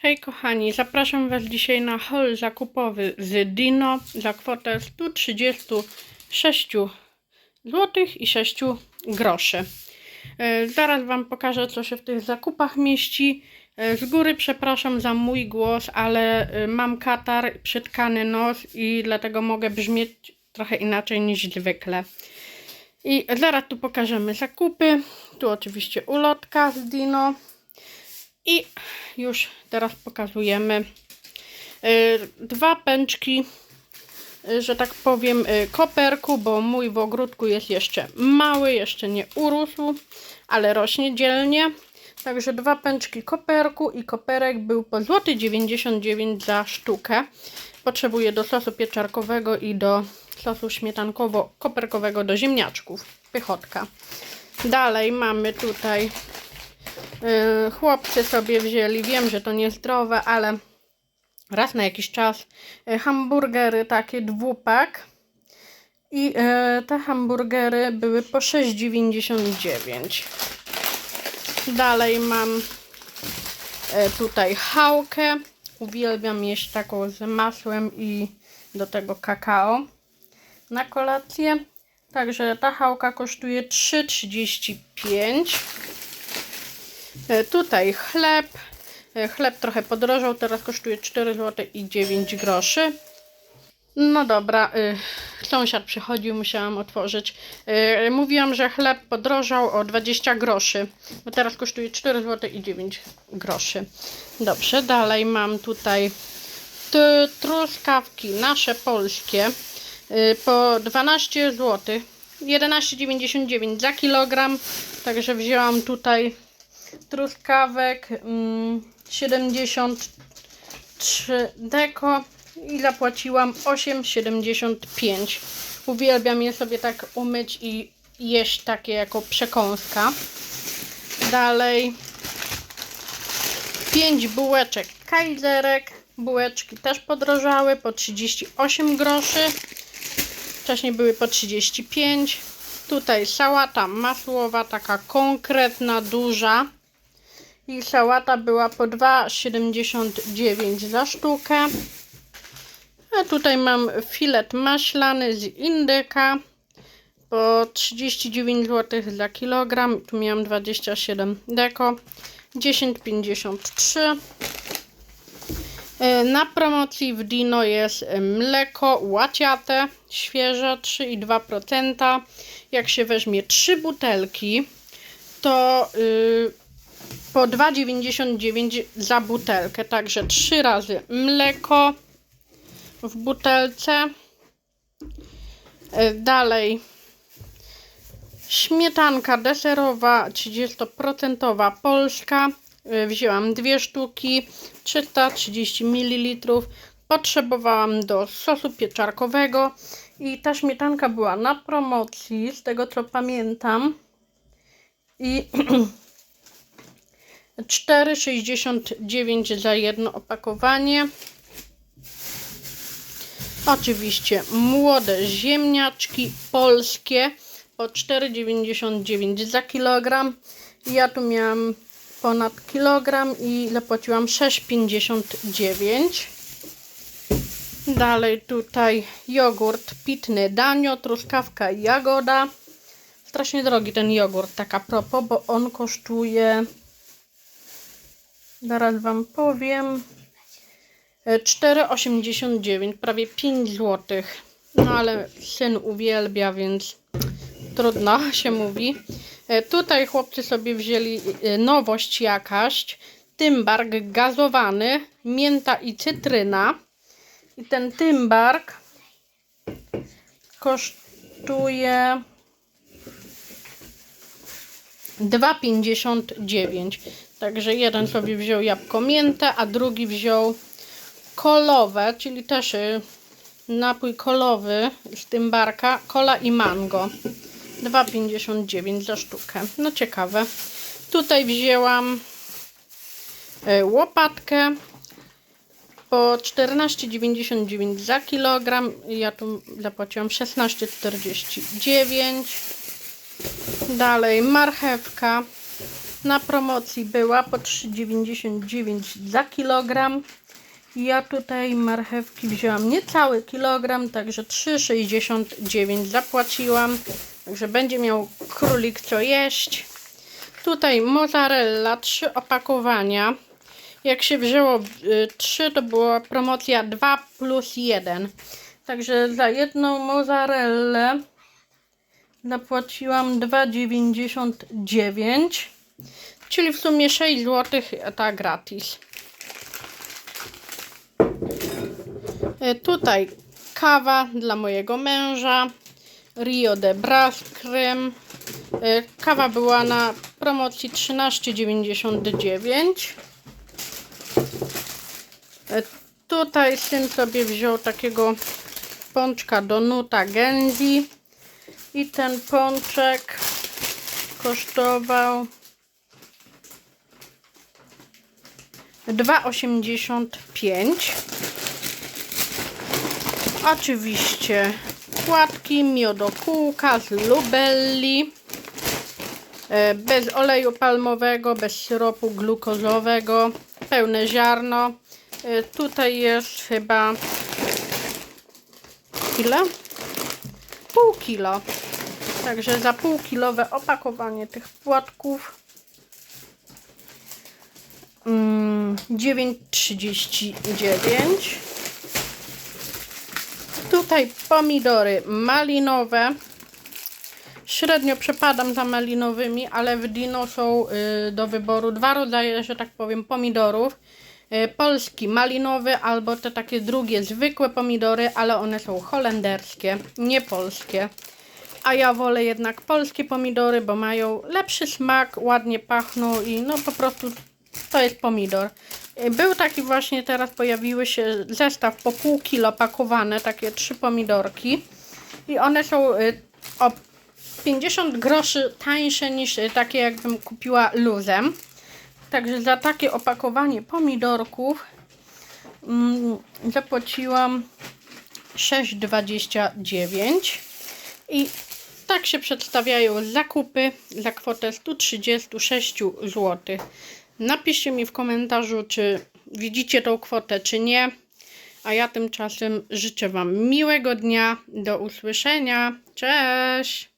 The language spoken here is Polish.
Hej kochani, zapraszam Was dzisiaj na haul zakupowy z Dino za kwotę 136 zł i 6 groszy. E, Zaraz Wam pokażę, co się w tych zakupach mieści. E, Z góry przepraszam za mój głos, ale e, mam katar, przytkany nos i dlatego mogę brzmieć trochę inaczej niż zwykle. I zaraz tu pokażemy zakupy. Tu oczywiście ulotka z Dino. I już teraz pokazujemy y, dwa pęczki, y, że tak powiem, y, koperku, bo mój w ogródku jest jeszcze mały, jeszcze nie urósł, ale rośnie dzielnie. Także dwa pęczki koperku i koperek był po złoty 99 za sztukę. Potrzebuję do sosu pieczarkowego i do sosu śmietankowo-koperkowego do ziemniaczków. Pychotka. Dalej mamy tutaj Yy, chłopcy sobie wzięli, wiem, że to niezdrowe, ale raz na jakiś czas yy, hamburgery takie dwupak i yy, te hamburgery były po 6,99 dalej mam tutaj chałkę. Uwielbiam jeść taką z masłem i do tego kakao na kolację. Także ta chałka kosztuje 3,35 E, Tutaj chleb. E, Chleb trochę podrożał, teraz kosztuje 4 zł i 9 groszy. No dobra, y, sąsiad przychodził, musiałam otworzyć. Y, mówiłam, że chleb podrożał o 20 groszy, bo teraz kosztuje 4 zł i 9 groszy. Dobrze, dalej mam tutaj t- truskawki nasze polskie y, po 12 zł. 11,99 za kilogram, także wzięłam tutaj truskawek mm, 73 deko i zapłaciłam 8,75 uwielbiam je sobie tak umyć i jeść takie jako przekąska. Dalej 5 bułeczek kajzerek bułeczki też podrożały po 38 groszy. Wcześniej były po 35 tutaj sałata masłowa taka konkretna, duża i sałata była po 2,79 za sztukę. A tutaj mam filet maślany z indyka po 39 zł za kilogram. Tu miałam 27 deko. 10,53. E, Na promocji w Dino jest mleko łaciate, świeże 3,2%. Jak się weźmie 3 butelki, to y, po 2,99 za butelkę. Także 3 razy mleko w butelce. E, Dalej śmietanka deserowa 30% polska. E, Wzięłam dwie sztuki, 330 ml. Potrzebowałam do sosu pieczarkowego i ta śmietanka była na promocji, z tego co pamiętam. I 4,69 za jedno opakowanie. Oczywiście młode ziemniaczki polskie po 4,99 za kilogram. Ja tu miałam ponad kilogram i zapłaciłam 6,59. Dalej tutaj jogurt pitny Danio, truskawka i jagoda. Strasznie drogi ten jogurt, tak a propos, bo on kosztuje, zaraz Wam powiem, e, 4,89, prawie 5 zł. No ale syn uwielbia, więc trudno się mówi. E, Tutaj chłopcy sobie wzięli e, nowość jakaś, tymbark gazowany, mięta i cytryna. I ten tymbark kosztuje 2,59. Także jeden sobie wziął jabłko mięte, a drugi wziął kolowe, czyli też y, napój kolowy z tymbarka, kola i mango. 2,59 za sztukę. No ciekawe. Tutaj wzięłam y, łopatkę po 14,99 za kilogram. Ja tu zapłaciłam 16,49. Dalej marchewka na promocji była po 3,99 za kilogram. Ja tutaj marchewki wzięłam niecały kilogram, także 3,69 zapłaciłam. Także będzie miał królik co jeść. Tutaj mozzarella, trzy opakowania. Jak się wzięło 3, to była promocja 2 plus 1. Także za jedną mozzarellę zapłaciłam 2,99, czyli w sumie 6 zł ta gratis. E, Tutaj kawa dla mojego męża. Rio de Braskrym. E, Kawa była na promocji 13,99. E, Tutaj syn sobie wziął takiego pączka do nuta Genzi. I ten pączek kosztował 2,85. Oczywiście płatki miodokółka z Lubelli. E, Bez oleju palmowego, bez syropu glukozowego, pełne ziarno. E, Tutaj jest chyba ile? Pół kilo. Także za pół kilowe opakowanie tych płatków mm, 9,39. Tutaj pomidory malinowe. Średnio przepadam za malinowymi, ale w Dino są y, do wyboru dwa rodzaje, że tak powiem, pomidorów. Y, polski malinowy albo te takie drugie zwykłe pomidory, ale one są holenderskie, nie polskie. A ja wolę jednak polskie pomidory, bo mają lepszy smak, ładnie pachną i no po prostu to jest pomidor. Y, Był taki właśnie, teraz pojawiły się zestaw po pół kilo pakowane, takie trzy pomidorki. I one są y, o 50 groszy tańsze niż y, takie jakbym kupiła luzem. Także za takie opakowanie pomidorków mm, zapłaciłam 6,29 i tak się przedstawiają zakupy za kwotę 136 zł. Napiszcie mi w komentarzu, czy widzicie tą kwotę, czy nie. A ja tymczasem życzę Wam miłego dnia. Do usłyszenia. Cześć!